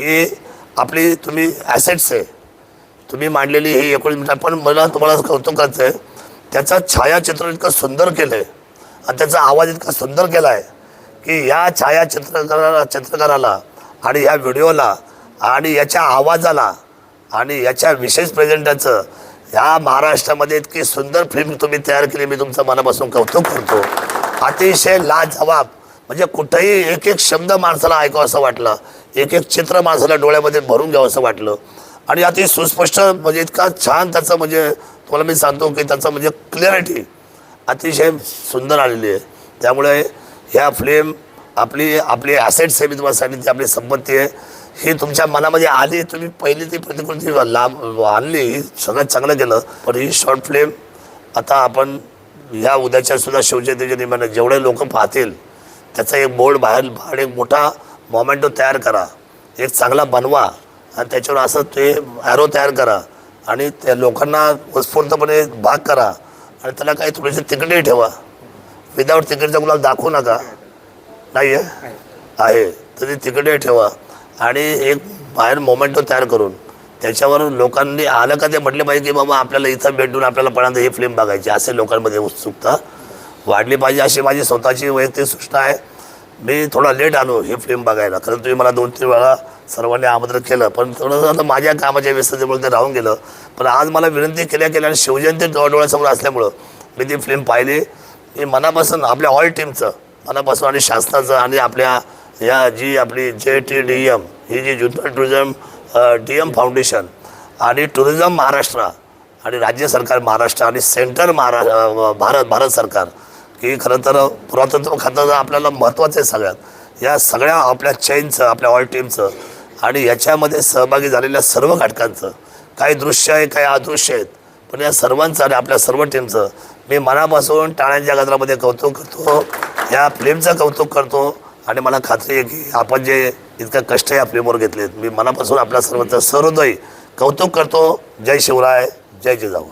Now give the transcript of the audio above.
हे आपली तुम्ही ॲसेट्स आहे. तुम्ही मांडलेली ही एकोणीस मिनिटं पण मला तुम्हाला कौतुकाचं आहे त्याचा छायाचित्र इतकं सुंदर केलं आहे आणि त्याचा आवाज इतका सुंदर केला आहे की या छायाचित्रकाराला चित्रकाराला आणि या व्हिडिओला आणि याच्या आवाजाला आणि याच्या विशेष प्रेझेंटाचं ह्या महाराष्ट्रामध्ये इतकी सुंदर फिल्म तुम्ही तयार केली मी तुमचं मनापासून कौतुक करतो. अतिशय लाजवाब म्हणजे कुठंही एक एक शब्द माणसाला ऐकावं असं वाटलं. एक एक चित्र माणसाला डोळ्यामध्ये भरून घ्यावं असं वाटलं. आणि अति सुस्पष्ट म्हणजे इतका छान त्याचं म्हणजे तुम्हाला मी सांगतो की त्याचं म्हणजे क्लिअरिटी अतिशय सुंदर आलेली आहे. त्यामुळे ह्या फिल्म आपली आपली ॲसेट्स आहे मी तुम्हाला सांगितली आपली संपत्ती आहे ही तुमच्या मनामध्ये आली तुम्ही पहिली ती प्रतिकृती लांब आणली ही सगळ्यात चांगलं केलं. पण ही शॉर्ट फिल्म आता आपण ह्या उद्याच्या सुद्धा शिवजयंतीच्या निमित्तानं जेवढे लोक पाहतील त्याचा एक बोर्ड बाहेर बाहेर एक मोठा मोमेंटो तयार करा. एक चांगला बनवा. आणि त्याच्यावर असं ते ॲरो तयार करा. आणि त्या लोकांना उत्स्फूर्तपणे भाग करा. आणि त्याला काही थोडेसे तिकडेही ठेवा. विदाऊट तिकडचा गुलाब दाखवू नका. नाही आहे. आहे तर ते ठेवा. आणि एक बाहेर मोमेंटो तयार करून. त्याच्यावर लोकांनी आलं का ते म्हटले पाहिजे की बाबा आपल्याला इथं भेटून आपल्याला पण ही फिल्म बघायची. असे लोकांमध्ये उत्सुकता वाढली पाहिजे अशी माझी स्वतःची वैयक्तिक सूचना आहे. मी थोडा लेट आलो ही फिल्म बघायला. खरं तुम्ही मला दोन तीन वेळा सर्वांनी आमंत्रित केलं. पण थोडंसं आता माझ्या कामाच्या व्यस्ततेमुळे ते राहून गेलं. पण आज मला विनंती केल्या केल्या आणि शिवजयंती डोळ्यासमोर असल्यामुळं मी ती फिल्म पाहिली. मी मनापासून आपल्या ऑल टीमचं मनापासून आणि शासनाचं आणि आपल्या या जी आपली जे टी डी एम ही जी Junnar tourism D M foundation आणि टुरिझम महाराष्ट्र आणि राज्य सरकार महाराष्ट्र आणि सेंटर महारा भारत भारत सरकार की खरं तर पुरातत्व खातं आपल्याला महत्त्वाचं आहे सगळ्यात. या सगळ्या आपल्या चैनचं आपल्या ऑल टीमचं आणि याच्यामध्ये सहभागी झालेल्या सर्व घटकांचं. काही दृश्य आहे काही अदृश्य आहेत. पण या सर्वांचं आणि आपल्या सर्व टीमचं मी मनापासून टाळ्यांच्या गजरामध्ये कौतुक करतो या फिल्मचं कौतुक करतो आणि मला खात्री आहे की आपण जे इतकं कष्ट या फिल्मवर घेतलेत मी मनापासून आपल्या सर्वांचं सर्वोदयी कौतुक करतो. जय शिवराय जय जिजाऊ.